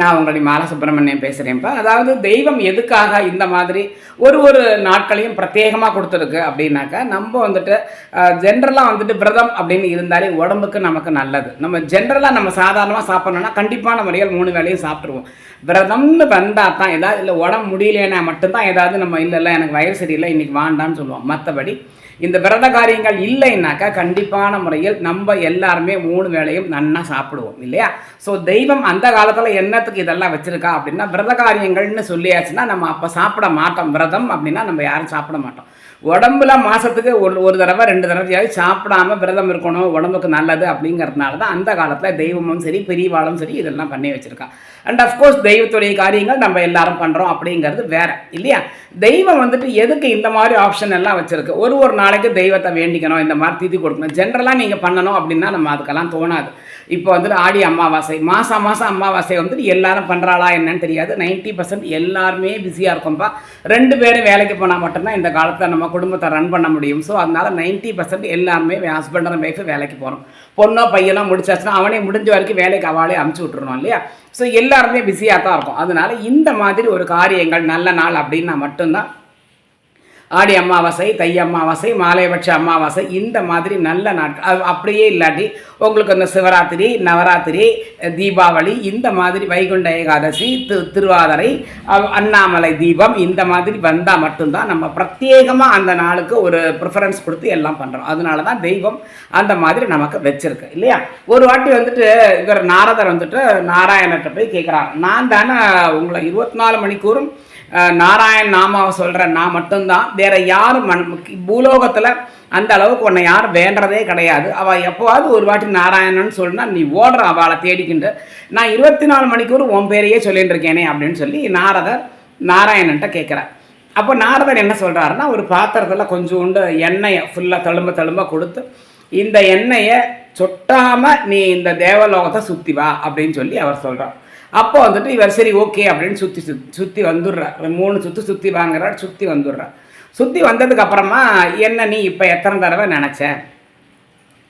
நான் உங்களுடைய மாலா சுப்பிரமணியம் பேசுகிறேன்ப்பா அதாவது தெய்வம் எதுக்காக இந்த மாதிரி ஒரு ஒரு நாட்களையும் பிரத்யேகமாக கொடுத்துருக்கு அப்படின்னாக்கா நம்ம வந்துட்டு ஜென்ரலாக வந்துட்டு விரதம் அப்படின்னு இருந்தாலே உடம்புக்கு நமக்கு நல்லது. நம்ம ஜென்ரலாக நம்ம சாதாரணமாக சாப்பிட்ணுன்னா கண்டிப்பான முறையில் மூணு வேளையும் சாப்பிட்ருவோம் விரதம்னு வந்தால் தான் ஏதாவது இல்லை உடம்பு முடியலன்னா மட்டும்தான் ஏதாவது நம்ம இல்லை இல்லை எனக்கு வயல் சரியில்லை இன்றைக்கி வாண்டான்னு சொல்லுவோம். மற்றபடி இந்த விரத காரியங்கள் இல்லைன்னாக்கா கண்டிப்பான முறையில் நம்ம எல்லாருமே மூணு வேளையும் நன்னா சாப்பிடுவோம் இல்லையா? ஸோ தெய்வம் அந்த காலத்தில் என்னத்துக்கு இதெல்லாம் வச்சுருக்கா அப்படின்னா விரத காரியங்கள்னு சொல்லியாச்சுன்னா நம்ம அப்போ சாப்பிட மாட்டோம். விரதம் அப்படின்னா நம்ம யாரும் சாப்பிட மாட்டோம். உடம்புல மாதத்துக்கு ஒரு ஒரு தடவை ரெண்டு தடவையாவது சாப்பிடாம விரதம் இருக்கணும் உடம்புக்கு நல்லது அப்படிங்கிறதுனால தான் அந்த காலத்தில் தெய்வமும் சரி பெரியவாளும் சரி இதெல்லாம் பண்ணி வச்சுருக்கான் அண்ட் அஃப்கோர்ஸ் தெய்வத்துடைய காரியங்கள் நம்ம எல்லாரும் பண்ணுறோம் அப்படிங்கிறது வேற இல்லையா? தெய்வம் வந்துட்டு எதுக்கு இந்த மாதிரி ஆப்ஷன் எல்லாம் வச்சுருக்கு? ஒரு ஒரு நாளைக்கு தெய்வத்தை வேண்டிக்கணும் இந்த மாதிரி திதி கொடுக்கணும். ஜென்ரலாக நீங்கள் பண்ணணும் அப்படின்னா நம்ம அதுக்கெல்லாம் தோணாது. இப்போ வந்துட்டு ஆடி அமாவாசை மாதம் மாதம் அமாவாசை வந்துட்டு எல்லாரும் பண்ணுறாளா என்னன்னு தெரியாது. நைன்ட்டி பர்சன்ட் எல்லாருமே பிஸியாக இருக்கும்பா. ரெண்டு பேரும் வேலைக்கு போனால் மட்டும்தான் இந்த காலத்தில் நம்ம குடும்பத்தை ரன் பண்ண முடியும். ஸோ அதனால் நைன்ட்டி பர்சன்ட் எல்லாருமே ஹஸ்பண்ட் அண்ட் ஒய்ஃபு வேலைக்கு போகிறோம் பொண்ணோ பையனோ முடிச்சாச்சுன்னா அவனே முடிஞ்ச வரைக்கும் வேலைக்கு அவளே அமுச்சு விட்டுருணும் இல்லையா? ஸோ எல்லாருமே பிஸியாக தான் இருக்கும். அதனால் இந்த மாதிரி ஒரு காரியங்கள் நல்ல நாள் அப்படின்னா மட்டும்தான் ஆடி அமாவாசை தை அமாவாசை மாலைபட்ச அமாவாசை இந்த மாதிரி நல்ல நாட்கள். அது அப்படியே இல்லாட்டி உங்களுக்கு இந்த சிவராத்திரி நவராத்திரி தீபாவளி இந்த மாதிரி வைகுண்ட ஏகாதசி திரு திருவாதிரை அண்ணாமலை தீபம் இந்த மாதிரி வந்தால் மட்டும்தான் நம்ம பிரத்யேகமாக அந்த நாளுக்கு ஒரு ப்ரிஃபரன்ஸ் கொடுத்து எல்லாம் பண்ணுறோம் அதனால தான் தெய்வம் அந்த மாதிரி நமக்கு வச்சுருக்கு இல்லையா? ஒரு வாட்டி வந்துட்டு இவர் நாரதர் வந்துட்டு நாராயணர்கிட்ட போய் கேட்குறாங்க நான் தானே உங்களை இருபத்தி நாலு மணிக்கூறும் நாராயண் நாமாவை சொல்கிறேன் நான் மட்டும்தான். வேற யாரும் மண் பூலோகத்தில் அந்த அளவுக்கு உன்னை யாரும் வேண்டதே கிடையாது. அவள் எப்போவாவது ஒரு வாட்டி நாராயணன் சொல்லுனா நீ ஓடுற அவளை தேடிக்கிண்டு. நான் இருபத்தி நாலு மணிக்கூர் உன் பேரையே சொல்லிட்டு இருக்கேனே அப்படின்னு சொல்லி நாரதர் நாராயணன்ட்ட கேட்குறார் அப்போ நாரதர் என்ன சொல்கிறாருன்னா ஒரு பாத்திரத்தில் கொஞ்சோண்டு எண்ணெயை ஃபுல்லாக தழும்ப தழும்ப கொடுத்து இந்த எண்ணெயை சொட்டாமல் நீ இந்த தேவலோகத்தை சுற்றி வா அப்படின்னு சொல்லி அவர் சொல்கிறார் அப்போ வந்துட்டு இவர் சரி ஓகே அப்படின்னு சுற்றி சுற்றி சுற்றி வந்துடுறார் மூணு சுற்றி சுற்றி வாங்குறார் சுற்றி வந்துடுறார் சுற்றி வந்ததுக்கப்புறமா என்ன நீ இப்போ எத்தனை தடவை நினச்ச?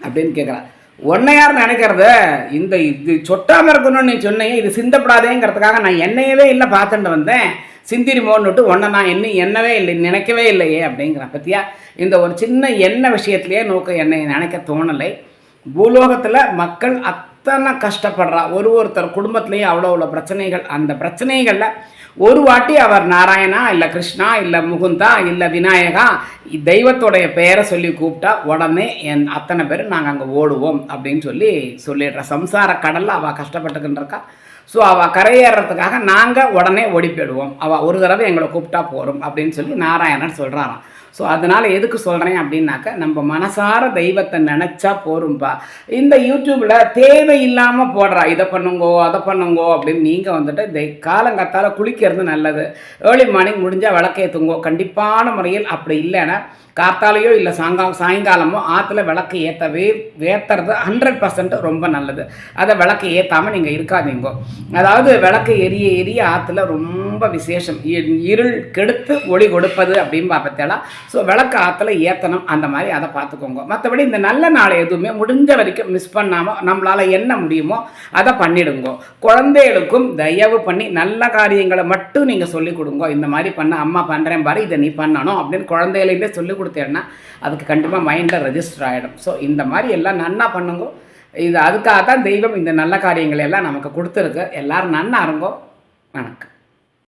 அப்படின்னு கேட்குறா உன்னை யார் நினைக்கிறது? இந்த இது சொட்டாமல் இருக்கணும்னு நீ சொன்னேன் இது சிந்தப்படாதேங்கிறதுக்காக நான் என்னையவே இல்லை பார்த்துட்டு வந்தேன். சிந்திரி ஒன்றை உன்னை நான் என்ன என்னவே இல்லை நினைக்கவே இல்லையே அப்படிங்கிறேன் பற்றியா இந்த ஒரு சின்ன எண்ணெய் விஷயத்துலேயே நோக்க என்னை நினைக்க தோணலை. பூலோகத்தில் மக்கள் அத் அத்தனை கஷ்டப்படுறா. ஒரு ஒருத்தர் குடும்பத்துலேயும் அவ்வளோ அவ்வளோ பிரச்சனைகள். அந்த பிரச்சனைகளில் ஒரு வாட்டி அவர் நாராயணா இல்லை கிருஷ்ணா இல்லை முகுந்தா இல்லை விநாயகா தெய்வத்தோடைய பெயரை சொல்லி கூப்பிட்டா உடனே என் அத்தனை பேர் நாங்கள் அங்கே ஓடுவோம் அப்படின்னு சொல்லி சொல்லிடுற. சம்சார கடலில் அவள் கஷ்டப்பட்டுக்கின்றக்கா ஸோ அவள் கரையேறதுக்காக நாங்கள் உடனே ஓடி போயிடுவோம். அவள் ஒரு தடவை எங்களை கூப்பிட்டா போகிறோம் அப்படின்னு சொல்லி நாராயணன் சொல்கிறாராம் ஸோ அதனால் எதுக்கு சொல்கிறேன் அப்படின்னாக்க நம்ம மனசார தெய்வத்தை நினச்சா போரும்பா. இந்த யூடியூப்பில் தேவையில்லாமல் போடுறா. இதை பண்ணுங்கோ அதை பண்ணுங்கோ அப்படின்னு நீங்கள் வந்துட்டு இந்த காலங்கத்தால் குளிக்கிறது நல்லது. ஏர்லி மார்னிங் முடிஞ்சால் விளக்கேற்றுங்கோ கண்டிப்பான முறையில் அப்படி இல்லைன்னா காத்தாலேயோ இல்லை சாயங்கா சாயங்காலமோ ஆற்றுல விளக்கு ஏற்றவே ஏற்றுறது ஹண்ட்ரட் பர்சன்ட் ரொம்ப நல்லது. அதை விளக்கு ஏற்றாமல் நீங்கள் இருக்காதீங்கோ. அதாவது விளக்கு எரிய எரிய ஆற்றுல ரொம்ப விசேஷம். இருள் கெடுத்து ஒளி கொடுப்பது அப்படின்னு பார்ப்பத்தேலா ஸோ விளக்கு ஆற்றுல ஏற்றணும் அந்த மாதிரி அதை பார்த்துக்கோங்க மற்றபடி இந்த நல்ல நாளை எதுவுமே முடிஞ்ச வரைக்கும் மிஸ் பண்ணாமல் நம்மளால் என்ன முடியுமோ அதை பண்ணிடுங்க. குழந்தைகளுக்கும் தயவு பண்ணி நல்ல காரியங்களை மட்டும் நீங்கள் சொல்லிக் கொடுங்க. இந்த மாதிரி பண்ண அம்மா பண்ணுறேன் பாரு இதை நீ பண்ணணும் அப்படின்னு குழந்தைகளையுமே சொல்லிக் கொடுத்தேன்னா அதுக்கு கண்டிப்பாக மைண்டில் ரெஜிஸ்டர் ஆகிடும் ஸோ இந்த மாதிரி எல்லாம் நன்னா பண்ணுங்க. இது அதுக்காக தான் தெய்வம் இந்த நல்ல காரியங்களை எல்லாம் நமக்கு கொடுத்துருக்கு. எல்லோரும் நன்னா இருங்கோ வணக்கம்.